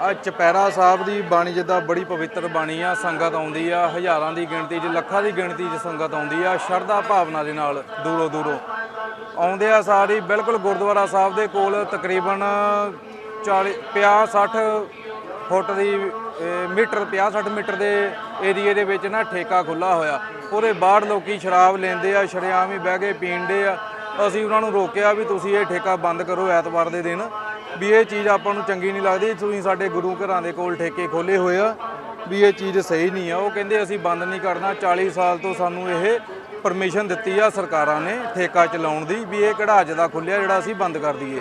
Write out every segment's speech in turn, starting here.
ਆ ਚਪੈਰਾ ਸਾਹਿਬ ਦੀ ਬਾਣੀ ਜਿੱਦਾਂ ਬੜੀ ਪਵਿੱਤਰ ਬਾਣੀ ਆ, ਸੰਗਤ ਆਉਂਦੀ ਆ, ਹਜ਼ਾਰਾਂ ਦੀ ਗਿਣਤੀ 'ਚ, ਲੱਖਾਂ ਦੀ ਗਿਣਤੀ 'ਚ ਸੰਗਤ ਆਉਂਦੀ ਆ, ਸ਼ਰਧਾ ਭਾਵਨਾ ਦੇ ਨਾਲ ਦੂਰੋਂ ਦੂਰੋਂ। ਆਉਂਦੇ ਆ ਸਾਰੀ, ਬਿਲਕੁਲ ਗੁਰਦੁਆਰਾ ਸਾਹਿਬ ਦੇ ਕੋਲ ਤਕਰੀਬਨ 40 50 60 ਫੁੱਟ ਦੀ ਮੀਟਰ 50 60 ਮੀਟਰ ਦੇ ਏਰੀਏ ਦੇ ਵਿੱਚ ਨਾ ਠੇਕਾ ਖੁੱਲਾ ਹੋਇਆ। ਉਹਦੇ ਬਾਹਰ ਲੋਕੀ ਸ਼ਰਾਬ ਲੈਂਦੇ ਆ ਸ਼ਰੇਆਮ ਹੀ ਬਹਿ ਕੇ ਪੀਂਦੇ ਆ। ਅਸੀਂ ਉਹਨਾਂ ਨੂੰ ਰੋਕਿਆ ਵੀ ਤੁਸੀਂ ਇਹ ਠੇਕਾ ਬੰਦ ਕਰੋ ਐਤਵਾਰ ਦੇ ਦਿਨ। ਵੀ ਇਹ ਚੀਜ਼ ਆਪਾਂ ਨੂੰ ਚੰਗੀ ਨਹੀਂ ਲੱਗਦੀ, ਤੁਸੀਂ ਸਾਡੇ ਗੁਰੂ ਘਰਾਂ ਦੇ ਕੋਲ ਠੇਕੇ ਖੋਲੇ ਹੋਏ ਆ ਵੀ ਇਹ ਚੀਜ਼ ਸਹੀ ਨਹੀਂ ਆ। ਉਹ ਕਹਿੰਦੇ ਅਸੀਂ ਬੰਦ ਨਹੀਂ ਕਰਨਾ 40 ਸਾਲ ਤੋਂ ਸਾਨੂੰ ਇਹ ਪਰਮਿਸ਼ਨ ਦਿੱਤੀ ਆ ਸਰਕਾਰਾਂ ਨੇ ਠੇਕਾ ਚਲਾਉਣ ਦੀ ਵੀ ਇਹ ਕਿਹੜਾ ਅੱਜ ਦਾ ਖੁੱਲਿਆ ਜਿਹੜਾ ਅਸੀਂ ਬੰਦ ਕਰ ਦਈਏ।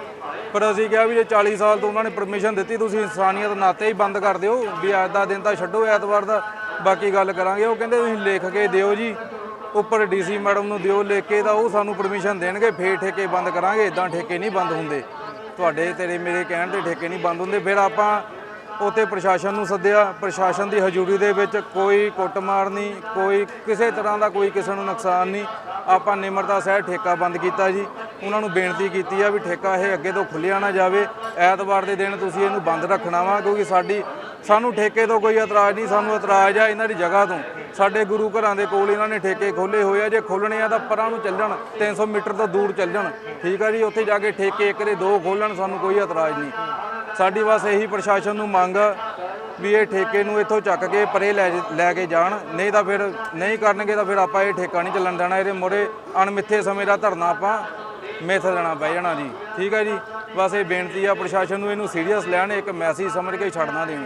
ਪਰ ਅਸੀਂ ਕਿਹਾ ਵੀ ਜੇ 40 ਸਾਲ ਤੋਂ ਉਹਨਾਂ ਨੇ ਪਰਮਿਸ਼ਨ ਦਿੱਤੀ, ਤੁਸੀਂ ਇਨਸਾਨੀਅਤ ਨਾਤੇ ਹੀ ਬੰਦ ਕਰ ਦਿਓ। ਵੀ ਅੱਜ ਦਾ ਦਿਨ ਤਾਂ ਛੱਡੋ, ਐਤਵਾਰ ਦਾ। ਬਾਕੀ ਗੱਲ ਕਰਾਂਗੇ। ਉਹ ਕਹਿੰਦੇ ਤੁਸੀਂ ਲਿਖ ਕੇ ਦਿਓ ਜੀ। ਉੱਪਰ ਡੀਸੀ ਮੈਡਮ ਨੂੰ ਦਿਓ ਲਿਖ ਕੇ ਤਾਂ ਉਹ ਸਾਨੂੰ ਪਰਮਿਸ਼ਨ ਦੇਣਗੇ, ਫੇਰ ਠੇਕੇ ਬੰਦ ਕਰਾਂਗੇ। ਇਦਾਂ ਠੇਕੇ ਨਹੀਂ ਬੰਦ ਹੁੰਦੇ। ਤੁਹਾਡੇ ਤੇਰੇ ਮੇਰੇ ਕਹਿਣ ਤੇ ਠੇਕੇ ਨਹੀਂ ਬੰਦ ਹੁੰਦੇ। ਫਿਰ ਆਪਾਂ ਉਤੇ ਪ੍ਰਸ਼ਾਸਨ ਨੂੰ ਸੱਦਿਆ। ਪ੍ਰਸ਼ਾਸਨ ਦੀ ਹਜ਼ੂਰੀ ਦੇ ਵਿੱਚ ਕੋਈ ਕੁੱਟਮਾਰ ਨਹੀਂ, ਕੋਈ ਕਿਸੇ ਤਰ੍ਹਾਂ ਦਾ ਕੋਈ ਕਿਸੇ ਨੂੰ ਨੁਕਸਾਨ ਨਹੀਂ। ਆਪਾਂ ਨਿਮਰਤਾ ਸਹਿ ਠੇਕਾ ਬੰਦ ਕੀਤਾ ਜੀ। ਉਹਨਾਂ ਨੂੰ ਬੇਨਤੀ ਕੀਤੀ ਆ ਵੀ ਠੇਕਾ ਇਹ ਅੱਗੇ ਤੋਂ ਖੁੱਲਿਆ ਨਾ ਜਾਵੇ। ਐਤਵਾਰ ਦੇ ਦਿਨ ਤੁਸੀਂ ਇਹਨੂੰ ਬੰਦ ਰੱਖਣਾ ਵਾ, ਕਿਉਂਕਿ ਸਾਡੀ, ਸਾਨੂੰ ਠੇਕੇ ਤੋਂ ਕੋਈ ਇਤਰਾਜ਼ ਨਹੀਂ, ਸਾਨੂੰ ਇਤਰਾਜ਼ ਆ ਇਹਨਾਂ ਦੀ ਜਗ੍ਹਾ ਤੋਂ। ਸਾਡੇ ਗੁਰੂ ਘਰਾਂ ਦੇ ਕੋਲ ਇਹਨਾਂ ਨੇ ਠੇਕੇ ਖੋਲੇ ਹੋਏ ਆ, ਜੇ ਖੋਲਣੇ ਆ ਤਾਂ ਪਰਾਂ ਨੂੰ ਚੱਲਣ ਜਾਣ 300 ਮੀਟਰ ਤੋਂ ਦੂਰ ਚੱਲਣ। ਠੀਕ ਆ ਜੀ, ਉੱਥੇ ਜਾ ਕੇ ਠੇਕੇ ਇੱਕ ਦੇ ਦੋ ਖੋਲਣ ਸਾਨੂੰ ਕੋਈ ਇਤਰਾਜ਼ ਨਹੀਂ। ਸਾਡੀ ਬਸ ਇਹੀ ਪ੍ਰਸ਼ਾਸਨ ਨੂੰ ਮੰਗ ਵੀ ਇਹ ਠੇਕੇ ਨੂੰ ਇੱਥੋਂ ਚੱਕ ਕੇ ਪਰੇ ਲੈ ਜ- ਲੈ ਕੇ ਜਾਣ। ਨਹੀਂ ਤਾਂ ਫਿਰ, ਨਹੀਂ ਕਰਨਗੇ ਤਾਂ ਫਿਰ ਆਪਾਂ ਇਹ ਠੇਕਾ ਨਹੀਂ ਚੱਲਣ ਦੇਣਾ, ਇਹਦੇ ਮੋਰੇ ਅਣਮਿੱਥੇ ਸਮੇਂ ਦਾ ਧਰਨਾ ਆਪਾਂ ਮਿੱਥ ਦੇਣਾ ਪੈ ਜਾਣਾ ਜੀ। ਠੀਕ ਹੈ ਜੀ। ਬਸ ਇਹ ਬੇਨਤੀ ਆ, ਪ੍ਰਸ਼ਾਸਨ ਨੂੰ ਇਹਨੂੰ ਸੀਰੀਅਸ ਲੈਣ, ਇੱਕ ਮੈਸੇਜ ਸਮਝ ਕੇ ਛੱਡਣਾ ਦੇਣ।